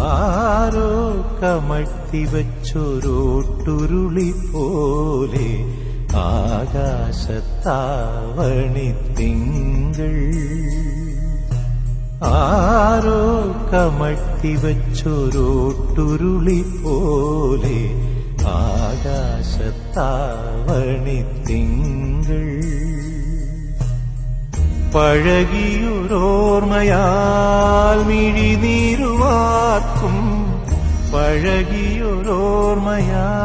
ആരോ കമഴ്ത്തി വച്ചൊരോട്ടുരുളി പോലെ ആകാശത്താവണി തിങ്കൾ. ആരോ കമട്ടി വച്ചൊരോട്ടുരുളി പോലെ ആകാശത്താവണി തിങ്കൾ. പഴകിയൊരോർമ്മയാൽ മിഴിനീരുവാർക്കും പഴകിയൊരോർമ്മയാൽ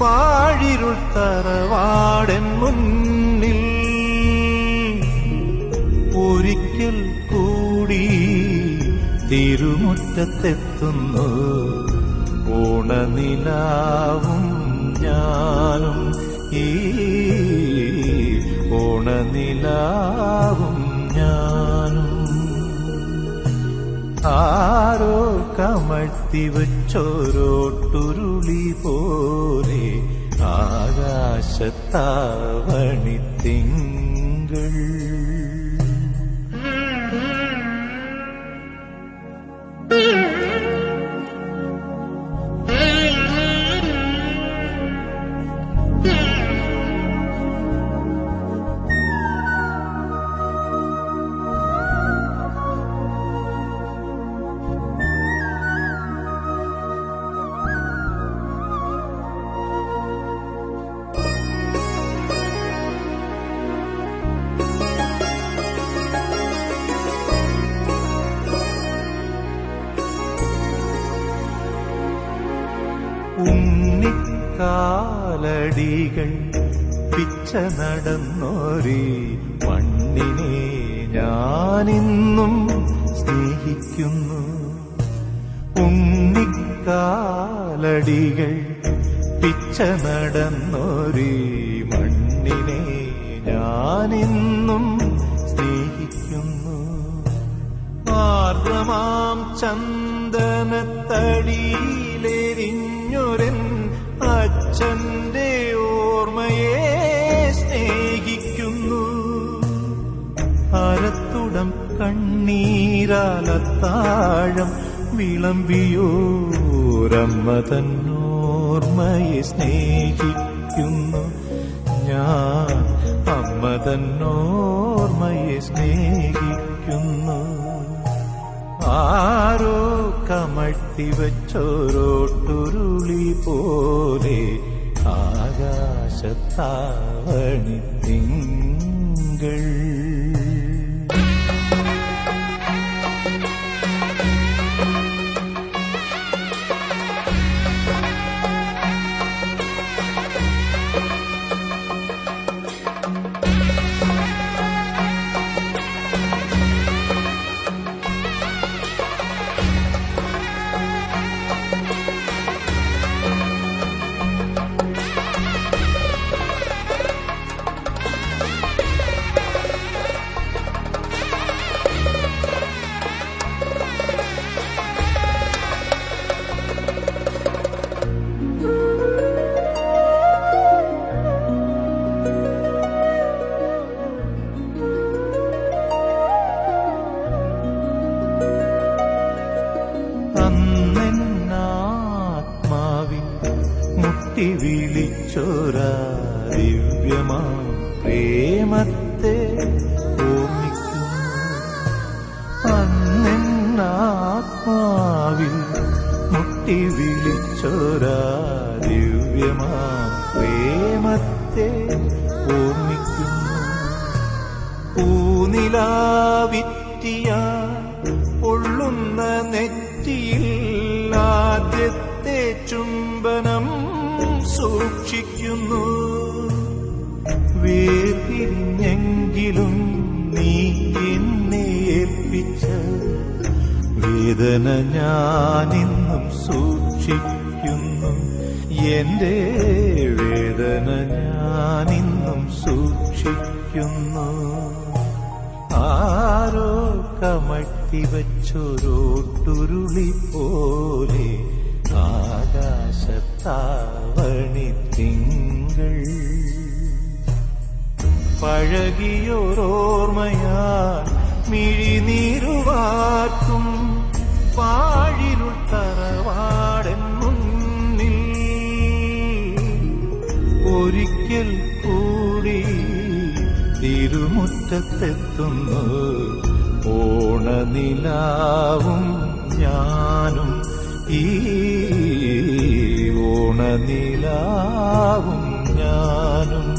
പാഴിരുൾ തറവാടൻ മുന്നിൽ ഒരിക്കൽ കൂടി തിരുമുറ്റത്തെത്തുന്നു. ഓണനിലാവും ഞാനും ഈ ഓണനിലാവും ഞാനും. ആരോ കമഴ്ത്തി വെച്ചോരോട്ടുരുളി പോലെ ആകാശത്താവണി തിങ്കൾ ഉണ്ണിക്കാലടികൾ പിച്ച നടന്നോരി മണ്ണിനെ ഞാനിന്നും സ്നേഹിക്കുന്നു. ഉണ്ണിക്കാലടികൾ പിച്ച നടന്നോരി മണ്ണിനെ ഞാനിന്നും സ്നേഹിക്കുന്നു. ആർദ്രമാം ചന്ദനത്തടിയിലെരിഞ്ഞൊരൻ അച്ഛന്റെ ഓർമ്മയെ സ്നേഹിക്കുന്നു. അരത്തുടം കണ്ണീരാലത്താഴം വിളമ്പിയോരമ്മ തന്നോർമ്മയെ സ്നേഹിക്കുന്നു. ഞാൻ അമ്മ തന്നോർമ്മയെ സ്നേഹിക്കുന്നു. ആരോ കമഴ്ത്തി വച്ചോരോട്ടുരുളി പോലെ ആകാശത്താവണി തിങ്കൾ അന്നെന്നാത്മാവിൽ മുട്ടി വിളിച്ചോരാ ദിവ്യമാ പ്രേമത്തെ ഓർമ്മിക്കുന്നു മുട്ടി വിളിച്ചോരാ ദിവ്യമാ പ്രേമത്തെ ഓർമ്മിക്കുന്നു പൂനിലാവിറ്റിയ പൊള്ളുന്ന നെറ്റിയിൽ ആദ്യത്തെ ചുംബനം സൂക്ഷിക്കുന്നു. വേർപിരിഞ്ഞെങ്കിലും നീ എന്നെ ഏൽപ്പിച്ച വേദന ഞാനിന്നും സൂക്ഷിക്കുന്നു. എന്റെ വേദന ഞാനിന്നും സൂക്ഷിക്കുന്നു. ആരോ കമഴ്ത്തി വച്ചൊരോട്ടുരുളി പോലെ. ആകാശത്താവണി തിങ്കൾ. പഴകിയോരോർമ്മയാൽ മിഴിനീരുവാക്കും പാഴിരുൾ തറവാടൻ ഒരിക്കൽ കൂടി തിരുമുറ്റത്തെത്തുന്നു. ഓണനിലാവും ഞാനും ഈ ഓണനിലാവും ഞാനും.